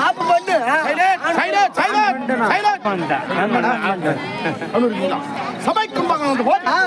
ஆப்பு பண்ணு. ஆ.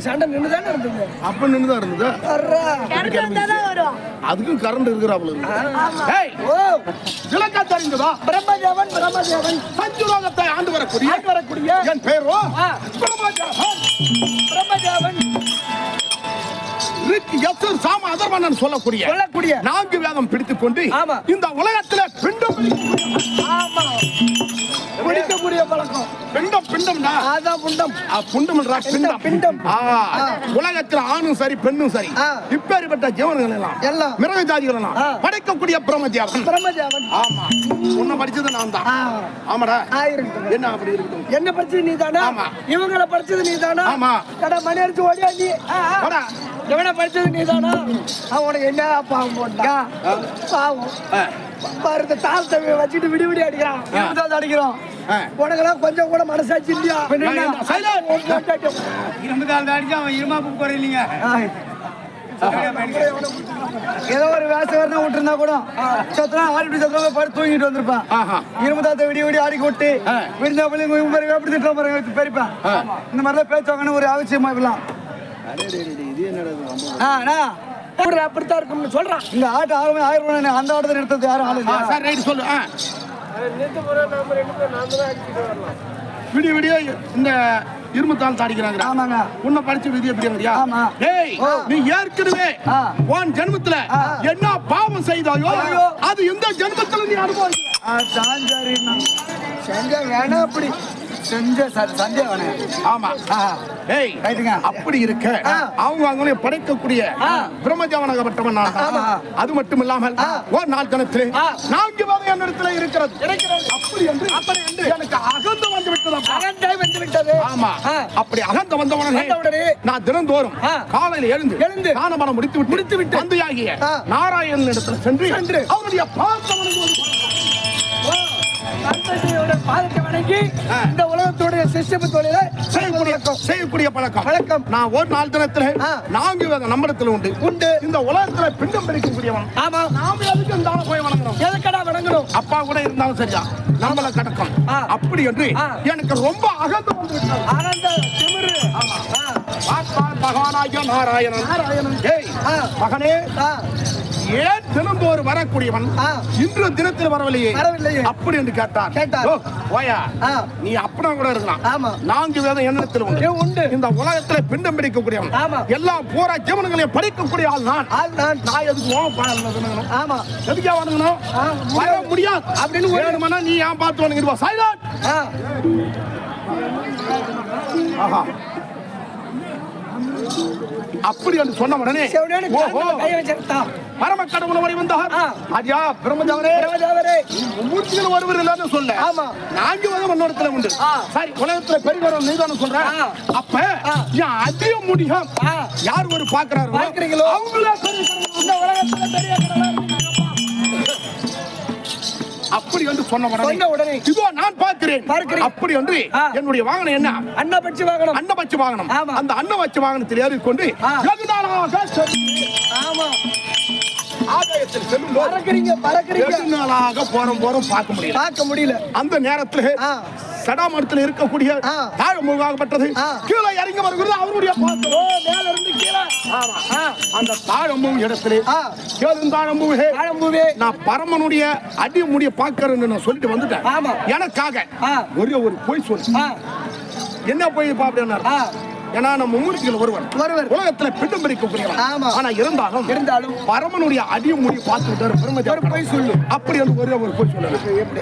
சண்டை நின்னுதானே இருந்தது? அப்ப நின்னுதான் இருந்தது. வர்றா. அதுக்கும் கரண்ட் இருக்கிறாப்புல இருக்கு. ஏய், ஓ. விளக்கா தெரிந்ததா பிரம்மதேவன் பிரம்மதேவன். பஞ்சுலோகத்தை ஆண்டு வரக்கூடிய ஆண்டு வரக்கூடிய என் பெயரோ. பிரம்மதேவன். பிரம்மதேவன் சாம சொல்லக்கூடிய சொல்லக்கூடிய. நான்கு வேதம் பிடித்துக் கொண்டு. இந்த உலகத்துல பிண்டம் ஆமா. குடிக்கக்கூடிய பழக்கம். பிண்டம் பிண்டம்டா. அதான் புண்டம். புண்டம்ன்றா பிண்டம் பிண்டம். உலகத்துல ஆணும் சரி பெண்ணும் சரி. இப்பேற்பட்ட ஜீவன்கள் எல்லாம் எல்லாம். மிருக ஜாதிகள் எல்லாம். படைக்கக்கூடிய பிரம்மதேவன் பிரம்மதேவன் ஆமா. உன்னை படிச்சது நான் தான். ஆமாடா. என்ன அப்படி இருக்கட்டும்? என்ன படிச்சது நீ தானா? ஆமா. இவங்கள படிச்சது நீ தானா? ஆமா. கடை மணி அடிச்சு ஓடியா நீ. இவனை படிச்சது நீ தானா? அவனுக்கு என்ன பாவம் போட்டான் பாவம். ஆ, பாருங்க தாளத்தை வச்சுட்டு விடி விடி அடிக்கிறான். ஆ. உனக்கெல்லாம் கொஞ்சம் கூட மனசாட்சி இல்லையா. இரும்பு கால் அடிச்சு அவன் இருமாப்பு குறையிலீங்க ஏதோ ஒரு வேச வரணும் விட்டுருந்தா கூட சத்திரம் ஆடிட்டு சத்திரம் படுத்து தூங்கிட்டு வந்திருப்பான். ஆஹா. இரும்பு தாத்த விடி விடி ஆடி விட்டு ஆ. விடிஞ்சா பிள்ளை இவங்க பாருங்க எப்படி திட்டம் பாருங்க பெரியப்பேன். இந்த மாதிரிலாம் பேச்சுவாங்கன்னு ஒரு அவசியமா இப்பெல்லாம் அப்படித்தான் இருக்கும்னு சொல்றான் இந்த ஆட்டு ஆயிரம் ஆயிரம் அந்த ஆட்டத்தை நிறுத்தது யாரும் ஆளு சொல்லு. விடிய விடிய இந்த இரும்புத்தாள் தாடிக்கிறாங்க ஆமாங்க உன்னை படிச்ச விதி எப்படிங்கிறியா ஆமா. டேய் ஆ. நீ ஏற்கனவே. உன் ஜென்மத்துல. என்ன பாவம் செய்தாயோ. அது இந்த ஜென்மத்துல நீ அனுபவிக்க ஆ, சாஞ்சாரிண்ணா. செஞ்ச வேணாம் அப்படி செஞ்ச ஆமா ரைட்டுங்க. அப்படி இருக்க. அவங்க அவங்களே படைக்கக்கூடிய. பிரம்மஜாவனகப்பட்டவன். அது மட்டும் இல்லாமல். ஒரு நாள் தினத்திலே ஆ. நான்கு வகை என்னிடத்துல இருக்கிறது. அப்படி என்று அப்படி என்று. எனக்கு அகந்து வந்து விட்டதப்பா அகண்டே வந்து விட்டது ஆமா. அப்படி அகந்த வந்தவனே நான் தினந்தோறும். காலையில் எழுந்து எழுந்து தானமனம் முடித்து விட்டு முடித்து விட்டு தந்தையாகிய ஆ. நாராயணன் இடத்துல சென்று அவருடைய பார்த்தவனுக்கு தந்தையோட பாதத்தை வணங்கி. இந்த உலகத்துடைய சிஸ்டம தொழில செய்யக்கூடிய செய்யக்கூடிய பழக்கம் பழக்கம். நான் ஒரு நாள் தினத்துல. நான்கு வேத நம்மிடத்துல உண்டு உண்டு இந்த உலகத்துல பிண்டம் பிடிக்கக்கூடியவன் ஆமா நாம எதுக்கு ஆளை போய் வணங்கணும் எதுக்கடா வணங்கணும் அப்பா கூட இருந்தாலும் சரியா நம்மள கடக்கம். அப்படி என்று. எனக்கு ரொம்ப அகந்து வந்து விட்டது ஆனந்த திமிரு ஆமா. மகானாகிய நாராயணன் நாராயணன். மகனே. ஏன் தினந்தோறும் வரக்கூடியவன். இன்று தினத்தில் வரவில்லையே வரவில்லையே. அப்படி என்று கேட்டார் கேட்டார். ஓயா. நீ அப்படின்னா கூட இருக்கலாம் ஆமா. நான்கு வேதம் எண்ணத்தில் உண்டு உண்டு. இந்த உலகத்துல பிண்டம் பிடிக்கக்கூடியவன் ஆமா. எல்லாம் பூரா ஜீவனங்களையும் படிக்கக்கூடிய ஆள் நான் நான் எதுக்கு ஓ பாடணும் ஆமா எதுக்கே வணங்கணும் வர முடியாது அப்படின்னு ஒரு- வேணுமானா நீ ஏன் பார்த்து வணங்கிடுவா சைலண்ட். ஆஹா அப்படி என்று சொன்ன உடனே ஓஹோ பரம கடவுளை வழி வந்தார் ஆ. ஐயா பிரம்மஜாவரே மூர்த்திகள் ஒருவர் இல்லைன்னு சொல்ல ஆமா. நான்கு விதம் இன்னொருத்துல உண்டு. சரி உலகத்துல பெரியவரம் நீதானு சொல்ற ஆ. அப்ப அதிக முடியும். யார் ஒரு பாக்குறாரு? அவங்களே இந்த உலகத்துல பெரிய அப்படி என்று சொன்ன சொன்ன உடனே உடனே இதோ நான் பார்க்கிறேன் பார்க்கிறேன். அப்படி என்று. என்னுடைய வாகனம் என்ன அண்ணா பட்சி வாங்கணும் அன்னபட்ச வாகனம் ஆமா. அந்த அன்னபட்ச வாகனத்தில் ஏறிக்கொண்டு ஆ. வெகு நாளாக சென்று ஆமா ஆதாயத்தில் செல்லும் போது பறக்குறீங்க பறக்குறீங்க நாளாக போறோம் போறோம் பார்க்க முடியல பார்க்க முடியல அந்த நேரத்தில். சடாமரத்தில் இருக்கக்கூடிய ஆ. தாழமுகப்பட்டது ஆ. கீழே இறங்கி வருகிறது அவருடைய மேல இருந்து கீழே. அந்த தாழம்பூ இடத்துல ஆ. கேளுந்தாழம்பூவே ஆழம்பூவே நான் பரமனுடைய அடி முடிய பார்க்கறேன்னு நான் சொல்லிட்டு வந்துட்டேன். ஆமா. எனக்காக. ஒரே ஒரு பொய் சொல்லு. என்ன பொய் அப்படின்னா ஆ. ஏன்னா நம்ம மூர்த்திகள் ஒருவர் ஒருவர். உலகத்துல பிரிக்கக்கூடியவர் ஆமா. ஆனா இருந்தாலும் இருந்தாலும் பரமனுடைய அடி முடி பார்த்து விட்டாரு ஒரு பொய் சொல்லு. அப்படி ஒரே ஒரு பொய் சொல்லு. எப்படி?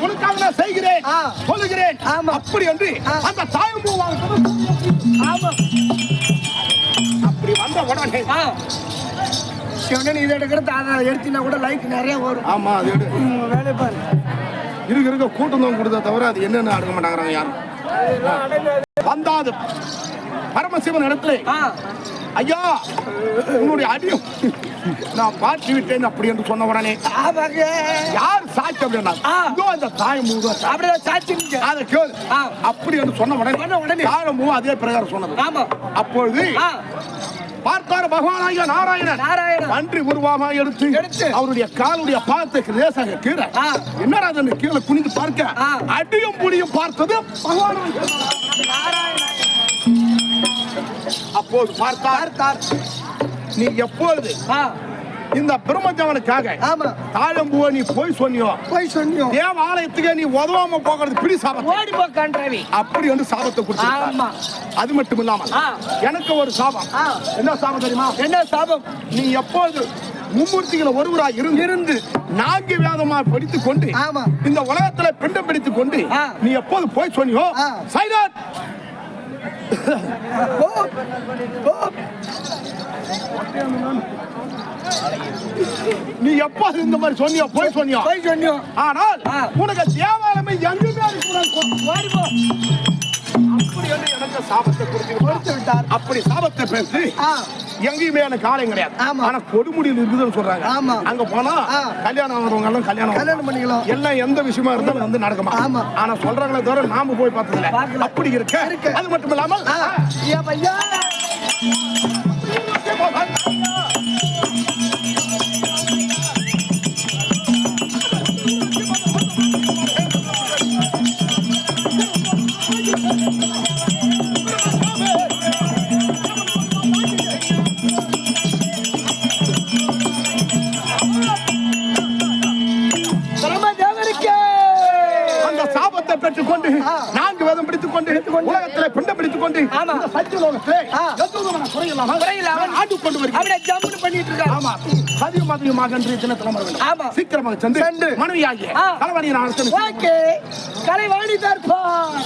உனக்காக நான் செய்கிறேன் ஆ. சொல்லுகிறேன். ஆமா. அப்படி என்று ஆ. அந்த தாயம்பூ ஆமா. அப்படி வந்த உடனே சிவனன் இதை எடுக்கிறது அதை எடுத்தினா கூட லைக் நிறைய வரும். ஆமா அது எடு. ம், வேலையை பாரு. இருக்க இருக்க கூட்டம் தான் கொடுத்தா தவிர அது என்னன்னு அடுக்க மாட்டாங்கிறாங்க யாரும்? வந்தாது. பரமசிவன் இடத்துல ஆ. ஐயா உன்னுடைய அடியும் நான் பார்த்து விட்டேன் அப்படி என்று சொன்ன உடனே யார் சாட்சி அப்படின்னா? அந்த தாய் மூவ அப்படிதான் சாட்சி அதை கேளு. அப்படி என்று சொன்ன உடனே உடனே. தாழ மூவ அதே பிரகாரம் சொன்னது. ஆமா. அப்பொழுது பார்த்தார் பகவானாகிய நாராயணன். நாராயணன். அன்றி உருவமாக எடுத்து எடுத்து. அவருடைய காலுடைய பாதத்துக்கு லேசாக கீழே. என்னடா கீழே குனிந்து பார்க்க. அடியும் புடியும் பார்த்தது பகவானாகிய அப்போது பார்த்தார் நீ எப்பொழுது இந்த பிரம்மஜவனுக்காக ஆமா. தாழம்பூவை நீ போய் சொன்னியோ? போய் சொன்னோம் தேவ ஆலயத்துக்கு நீ உதவாம போகிறது பிடி சாபம் ஓடி போ கண்டாவி அப்படி வந்து சாபத்தை கொடுத்து ஆமா. அது மட்டும் இல்லாமல் ஆ. எனக்கு ஒரு சாபம். என்ன சாபம் தெரியுமா? என்ன சாபம்? நீ எப்பொழுது மும்மூர்த்திகள் ஒருவராய் இருந்து இருந்து. நான்கு வேதமா படித்துக் கொண்டு. இந்த உலகத்துல பிண்டம் பிடித்துக் கொண்டு. நீ எப்போது போய் சொன்னியோ? ஆ. நீ எப்போது இந்த மாதிரி சொன்னியோ போய் சொன்னியோ? போய் சொன்னோம் ஆனால். உனக்கு தேவாலயமே எங்குமே அப்படி எனக்கு சாபத்தை கொடுத்து கொடுத்து விட்டார். அப்படி சாபத்தை பேசி எங்கேயுமே எனக்கு ஆலயம் கிடையாது. ஆனா கொடுமுடியில் இருக்குதுன்னு சொல்றாங்க ஆமா. அங்க போனா. கல்யாணம் ஆகிறவங்க எல்லாம் கல்யாணம் கல்யாணம் பண்ணிக்கலாம். எல்லாம் எந்த விஷயமா இருந்தாலும் வந்து நடக்குமா ஆமா. ஆனா சொல்றாங்களே தவிர நாம போய் பார்த்ததில்ல பார்க்கல. அப்படி இருக்க. அது மட்டும் இல்லாமல் ஐயா பையா பிரம்மதேவனுக்கே உலகத்திலே பிண்டம் பிடித்துக் கொண்டு. இந்த குறையில்லாமல் குறையில்லாமல் நான் ஆண்டு கொண்டு வருகிறேன். ஜம்முன்னு பண்ணிட்டு இருக்காரு. ஆமா. சதியும் மதியமாக இன்றைய தினத்தில் வர வேண்டும். ஆமா. சீக்கிரமாக சென்று சென்று. மனைவியாகிய ஆ. கலவணியை நான் ஓகே. கலைவாணி தர்பார்.